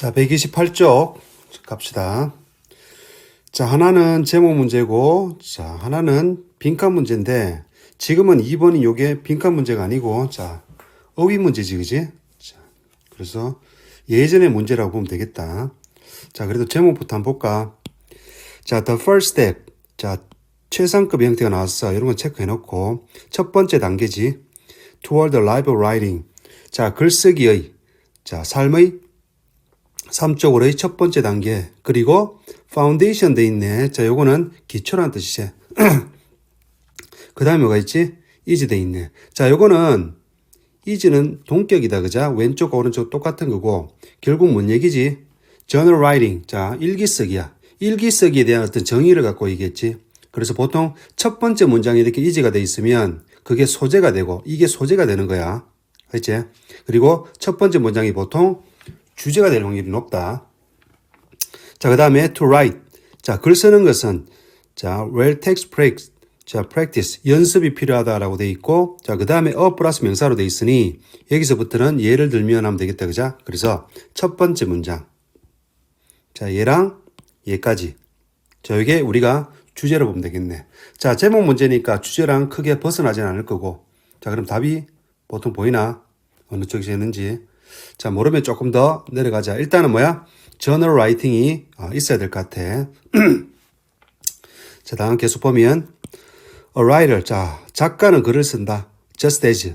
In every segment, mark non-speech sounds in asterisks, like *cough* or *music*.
자, 128쪽 갑시다. 자, 하나는 제목 문제고, 자, 하나는 빈칸 문제인데, 지금은 2번이 요게 빈칸 문제가 아니고, 자, 어휘 문제지, 그지? 자, 그래서 예전의 문제라고 보면 되겠다. 자, 그래도 제목부터 한번 볼까? 자, the first step. 자, 최상급 형태가 나왔어. 이런 건 체크해 놓고, 첫 번째 단계지. toward the life of writing. 자, 글쓰기의, 자, 삶의 삼쪽으로의 첫 번째 단계. 그리고 파운데이션 돼 있네. 자, 요거는 기초라는 뜻이지. *clears throat* 그 다음에 뭐가 있지? 이지 돼 있네. 자, 요거는 이지는 동격이다. 그자? 왼쪽과 오른쪽 똑같은 거고 결국 뭔 얘기지? journal writing. 자, 일기 쓰기야. 일기 쓰기에 대한 어떤 정의를 갖고 있겠지. 그래서 보통 첫 번째 문장이 이렇게 이지가 돼 있으면 그게 소재가 되고 이게 소재가 되는 거야. 알지? 그리고 첫 번째 문장이 보통 주제가 될 확률이 높다. 자, 그 다음에 to write. 자, 글 쓰는 것은 자, well text practice. 자, practice. 연습이 필요하다라고 돼 있고, 자, 그 다음에 a 플러스 명사로 돼 있으니, 여기서부터는 예를 들면 하면 되겠다. 그자? 그래서 첫 번째 문장. 자, 얘랑 얘까지. 자, 이게 우리가 주제로 보면 되겠네. 자, 제목 문제니까 주제랑 크게 벗어나진 않을 거고. 자, 그럼 답이 보통 보이나? 어느 쪽에서 했는지. 자, 모르면 조금 더 내려가자. 일단은 뭐야? 저널 라이팅이 어, 있어야 될 것 같아. *clears throat* 자, 다음 계속 보면 a writer. 자, 작가는 글을 쓴다. just as.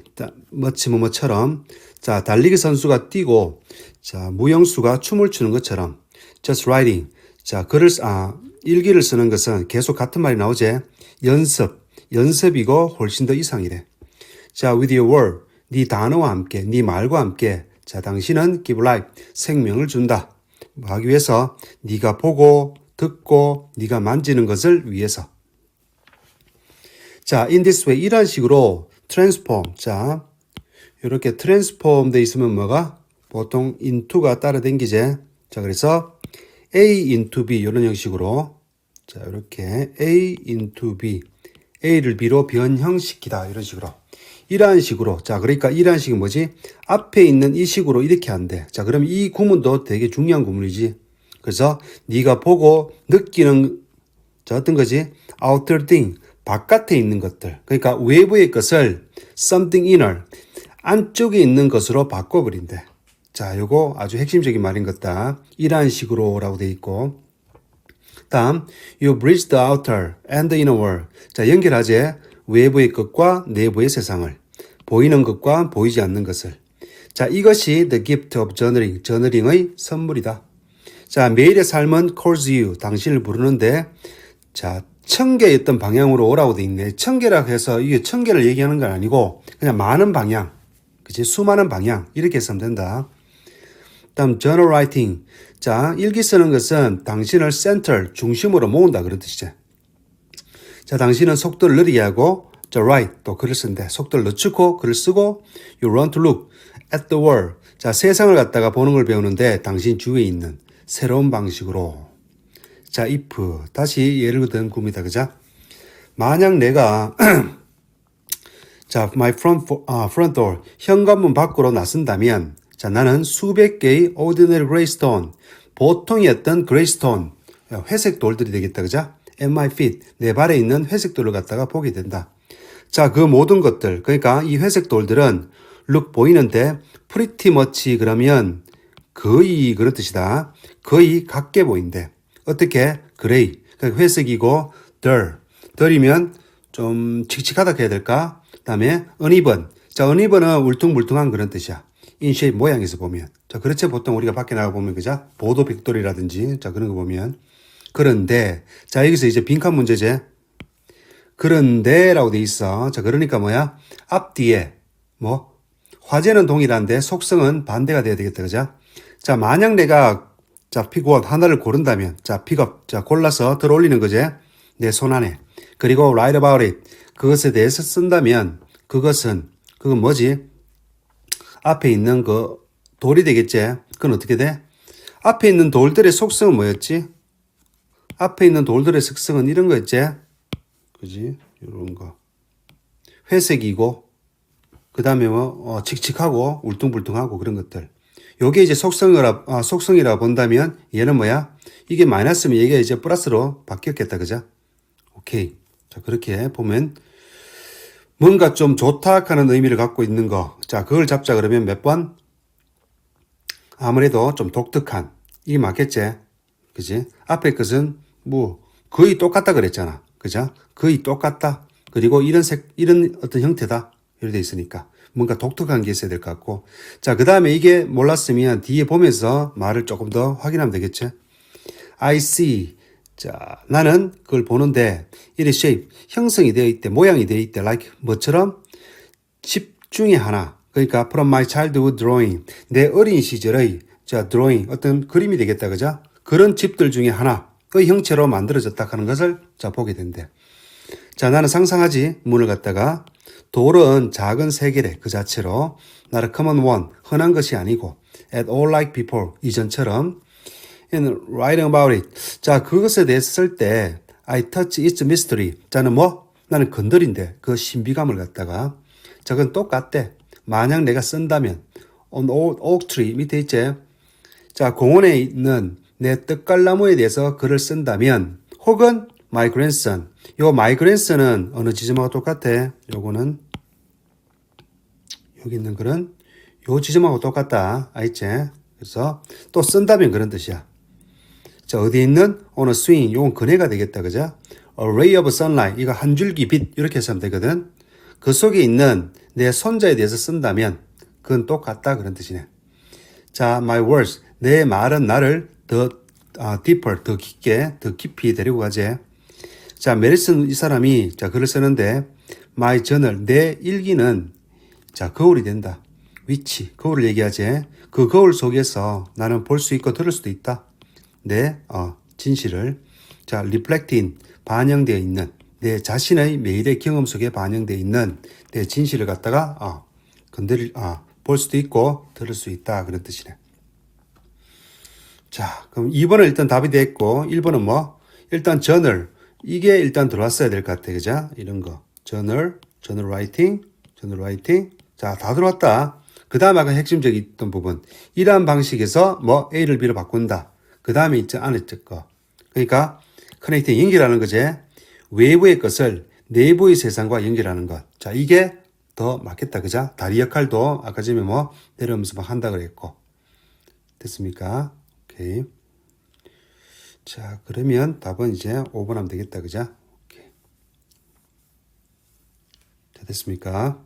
뭐치 뭐뭐처럼. 자, 달리기 선수가 뛰고 자, 무용수가 춤을 추는 것처럼 just writing. 자, 글을 쓰- 아, 일기를 쓰는 것은 계속 같은 말이 나오지. 연습. 연습이고 훨씬 더 이상이래. 자, with your word. 네 단어와 함께, 네 말과 함께. 자, 당신은 give life. 생명을 준다. 뭐 하기 위해서 네가 보고 듣고 네가 만지는 것을 위해서. 자, in this way 이런 식으로 transform. 자, 이렇게 transform 돼 있으면 뭐가 보통 into가 따라 댕기제. 자, 그래서 A into B 이런 형식으로 자, 이렇게 A into B A를 B로 변형시키다 이런 식으로 이러한 식으로. 자 그러니까 이러한 식이 뭐지? 앞에 있는 이 식으로 이렇게 한대. 자 그럼 이 구문도 되게 중요한 구문이지. 그래서 네가 보고 느끼는 자 어떤 거지? outer thing 바깥에 있는 것들. 그러니까 외부의 것을 something inner 안쪽에 있는 것으로 바꿔버린대. 자 요거 아주 핵심적인 말인 것다. 이러한 식으로 라고 돼 있고. 다음, you bridge the outer and the inner world. 자, 연결하제 외부의 것과 내부의 세상을. 보이는 것과 보이지 않는 것을. 자, 이것이 the gift of journaling, 저너링의 선물이다. 자, 매일의 삶은 calls you, 당신을 부르는데, 자, 천개의 어떤 방향으로 오라고 돼 있네. 천개라고 해서 이게 천개를 얘기하는 건 아니고, 그냥 많은 방향. 그치? 수많은 방향. 이렇게 했으면 된다. 다음 journal writing. 자, 일기 쓰는 것은 당신을 center, 중심으로 모은다 그런 뜻이죠. 자, 당신은 속도를 느리게 하고 자, write 또 글을 쓴대. 속도를 늦추고 글을 쓰고 you run to look at the world. 자, 세상을 갖다가 보는 걸 배우는데 당신 주위에 있는 새로운 방식으로. 자, if 다시 예를 든 구입니다. 그자? 만약 내가 *clears throat* 자, my front, 아, front door 현관문 밖으로 나선다면 자, 나는 수백 개의 ordinary gray stone 보통이었던 gray stone 회색 돌들이 되겠다. 그자? At my feet 내 발에 있는 회색 돌을 갖다가 보게 된다. 자, 그 모든 것들 그러니까 이 회색 돌들은 look 보이는데 pretty much 그러면 거의 그런 뜻이다. 거의 같게 보인대. 어떻게? 그레이. 그러니까 회색이고 dull. dull이면 좀 칙칙하다 해야 될까? 그다음에 uneven. 자, uneven은 울퉁불퉁한 그런 뜻이야. shape 모양에서 보면. 자, 그렇지 보통 우리가 밖에 나가 보면 그죠? 보도 벽돌이라든지 자, 그런 거 보면. 그런데 자, 여기서 이제 빈칸 문제제. 그런데라고 돼 있어. 자, 그러니까 뭐야? 앞뒤에 뭐 화제는 동일한데 속성은 반대가 돼야 되겠다. 그죠? 자, 만약 내가 자, 픽원 하나를 고른다면 자, 픽업. 자, 골라서 들어 올리는 거지. 내 손 안에. 그리고 write about it. 그것에 대해서 쓴다면 그것은 그건 뭐지? 앞에 있는 그 돌이 되겠지. 그건 어떻게 돼? 앞에 있는 돌들의 속성은 뭐였지? 앞에 있는 돌들의 특성은 이런 거였지? 그지? 이런 거. 회색이고, 그 다음에 뭐, 어, 칙칙하고, 울퉁불퉁하고 그런 것들. 요게 이제 속성이라, 아, 속성이라 본다면 얘는 뭐야? 이게 마이너스면 얘가 이제 플러스로 바뀌었겠다. 그죠? 오케이. 자, 그렇게 보면 뭔가 좀 좋다 하는 의미를 갖고 있는 거. 자, 그걸 잡자 그러면 몇 번? 아무래도 좀 독특한. 이게 맞겠지? 그지? 앞에 것은 뭐 거의 똑같다 그랬잖아. 그죠? 거의 똑같다. 그리고 이런 색, 이런 어떤 형태다. 이렇게 돼 있으니까. 뭔가 독특한 게 있어야 될 것 같고. 자, 그 다음에 이게 몰랐으면 뒤에 보면서 말을 조금 더 확인하면 되겠죠? I see. 자, 나는 그걸 보는데, 이래 shape, 형성이 되어 있대, 모양이 되어 있대, like, 뭐처럼? 집 중에 하나. 그러니까, from my childhood drawing. 내 어린 시절의, 자, drawing, 어떤 그림이 되겠다, 그죠? 그런 집들 중에 하나 의 형체로 만들어졌다 하는 것을, 자, 보게 된대. 자, 나는 상상하지, 문을 갖다가, 돌은 작은 세계래, 그 자체로. 나를 common one, 흔한 것이 아니고, at all like before, 이전처럼, and writing about it. 자, 그것에 대해서 쓸 때, I touch its mystery. 자는 뭐? 나는 건드린데, 그 신비감을 갖다가. 자, 그건 똑같대. 만약 내가 쓴다면, on old oak tree 밑에 있지? 자, 공원에 있는 내 떡갈나무에 대해서 글을 쓴다면, 혹은 my grandson. 요 my grandson은 어느 지점하고 똑같아? 요거는, 여기 있는 글은 요 지점하고 똑같다. 알지? 그래서 또 쓴다면 그런 뜻이야. 자, 어디에 있는 a swing. 요건 그네가 되겠다. 그죠? A ray of sunlight. 이거 한 줄기 빛. 이렇게 하면 되거든. 그 속에 있는 내 손자에 대해서 쓴다면 그건 똑같다. 그런 뜻이네. 자, my words. 내 말은 나를 더 아, deeper, 더 깊게, 더 깊이 데리고 가지. 자, 메리슨 이 사람이 자 글을 쓰는데 my journal 내 일기는 자 거울이 된다. 위치 거울을 얘기하지. 그 거울 속에서 나는 볼 수 있고 들을 수도 있다. 내 어, 진실을 자 reflecting 반영되어 있는 내 자신의 매일의 경험 속에 반영되어 있는 내 진실을 갖다가 어, 건드릴 아, 볼 수도 있고 들을 수 있다 그런 뜻이네. 자, 그럼 2번은 일단 답이 됐고 1번은 뭐? 일단 저널 이게 일단 들어왔어야 될 것 같아. 그죠? 이런 거. 저널, 저널 라이팅, 저널 라이팅. 자, 다 들어왔다. 그 다음에 아까 핵심적인 있던 부분. 이러한 방식에서 뭐 A를 B로 바꾼다. 그 다음에. 안에 쪽 거. 그러니까 커넥팅 연결하는 거지. 외부의 것을 내부의 세상과 연결하는 것. 자, 이게 더 맞겠다. 그죠? 다리 역할도 아까 전에 뭐 내려오면서 막 한다 그랬고. 됐습니까? 오케이. 자, 그러면 답은 이제 5번 하면 되겠다. 그죠? 오케이. 자, 됐습니까?